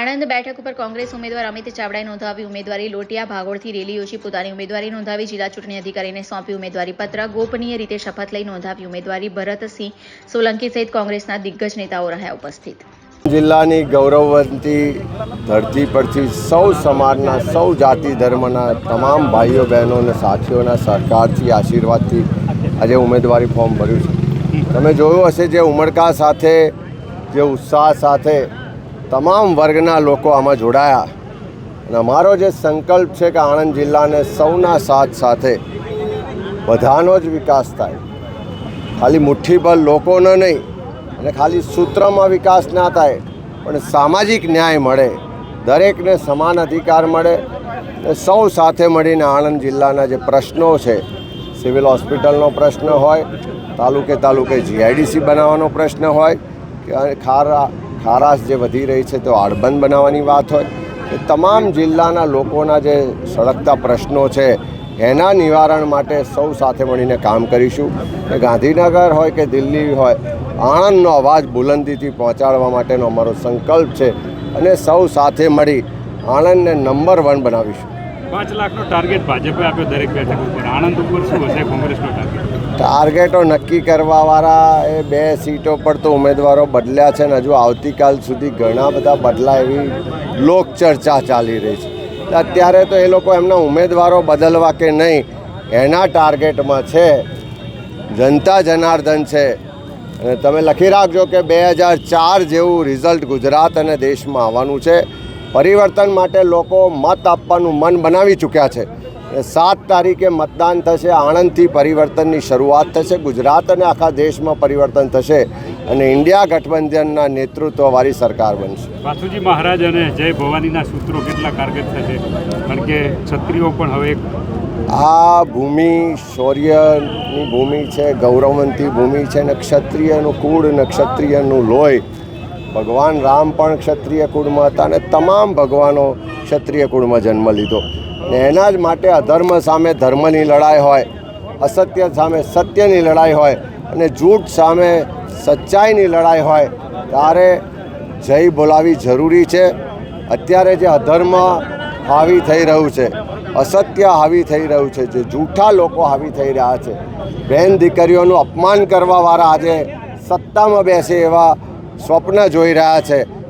આણંદ બેઠક ઉપર કોંગ્રેસ ઉમેદવાર અમિત ચાવડાએ નોંધાવી ઉમેદવારી લોટિયા ભાગોળથી રેલી યોજી પોતાની ઉમેદવારી નોંધાવી જિલ્લા ચૂંટણી અધિકારીને સોંપી ઉમેદવારી પત્ર. ગોપનીય રીતે શપથ લઈ નોંધાવી ઉમેદવારી ભરતસિંહ સોલંકી સહિત કોંગ્રેસના દિગ્ગજ નેતાઓ રહ્યા ઉપસ્થિત. જિલ્લાની ગૌરવવંતી ધરતી પરથી સૌ સમાજના, સૌ જાતિ ધર્મના તમામ ભાઈઓ, બહેનો અને સાથીઓના સરકારથી આશીર્વાદથી આજે ઉમેદવારી ફોર્મ ભર્યું છે. તમે જોયું હશે જે ઉમળકા સાથે, જે ઉત્સાહ સાથે તમામ વર્ગના લોકો આમાં જોડાયા. અને અમારો જે સંકલ્પ છે કે આણંદ જિલ્લાને સૌના સાથ સાથે બધાનો જ વિકાસ થાય. ખાલી મુઠ્ઠીભર લોકોનો નહીં, અને ખાલી સૂત્રમાં વિકાસ ના થાય, પણ સામાજિક ન્યાય મળે, દરેકને સમાન અધિકાર મળે સૌ સાથે મળીને આણંદ જિલ્લાના જે પ્રશ્નો છે, સિવિલ હોસ્પિટલનો પ્રશ્ન હોય, તાલુકે તાલુકે જીઆઈડીસી બનાવવાનો પ્રશ્ન હોય, કે ખારા ખારાશ જે વધી રહી છે તો આડબંધ બનાવવાની વાત હોય. એ તમામ જિલ્લાના લોકોના જે સળગતા પ્રશ્નો છે, એના નિવારણ માટે સૌ સાથે મળીને કામ કરીશું. ગાંધીનગર હોય કે દિલ્હી હોય, આણંદનો અવાજ બુલંદીથી પહોંચાડવા માટેનો અમારો સંકલ્પ છે અને સૌ સાથે મળી આણંદને નંબર વન બનાવીશું. પાંચ લાખનો ટાર્ગેટ ભાજપે આપ્યો દરેક બેઠક ઉપર. આણંદ ઉપર શું હશે? કોંગ્રેસનો ટાર્ગેટ? ટાર્ગેટો નક્કી કરવાવાળા એ બે સીટો પર તો ઉમેદવારો બદલ્યા છે ને હજુ આવતીકાલ સુધી ઘણા બધા બદલાય એવી લોકચર્ચા ચાલી રહી છે. અત્યારે તો એ લોકો એમના ઉમેદવારો બદલવા કે નહીં, એના ટાર્ગેટમાં છે. જનતા જનાર્દન છે. અને તમે લખી રાખજો કે બે હજાર ચાર જેવું રિઝલ્ટ ગુજરાત અને દેશમાં આવવાનું છે. પરિવર્તન માટે લોકો મત આપવાનું મન બનાવી ચૂક્યા છે. સાત તારીખે મતદાન થશે આણંદથી પરિવર્તનની શરૂઆત થશે ગુજરાત અને આખા દેશમાં પરિવર્તન થશે અને ઇન્ડિયા ગઠબંધનના નેતૃત્વવાળી સરકાર બનશે. વાસુજી મહારાજ અને જય ભવાનીના સૂત્રો કેટલા કારગત થશે? કારણ કે ક્ષત્રિયો પણ હવે આ ભૂમિ શૌર્યની ભૂમિ છે ગૌરવવંતી ભૂમિ છે અને ક્ષત્રિયનું કુળ અને ક્ષત્રિયનું લોહી. ભગવાન રામ પણ ક્ષત્રિય કુળમાં હતા અને તમામ ભગવાનો ક્ષત્રિય કુળમાં જન્મ લીધો. ને એના જ માટે અધર્મ સામે ધર્મની લડાઈ હોય, અસત્ય સામે સત્યની લડાઈ હોય અને જૂઠ સામે સચ્ચાઈની લડાઈ હોય, ત્યારે જય બોલાવી જરૂરી છે. અત્યારે જે અધર્મ હાવી થઈ રહ્યું છે, અસત્ય હાવી થઈ રહ્યું છે, જે જૂઠા લોકો હાવી થઈ રહ્યા છે બહેન દીકરીઓનું અપમાન કરવાવાળા આજે સત્તામાં બેસે એવા સ્વપ્ન જોઈ રહ્યા છે.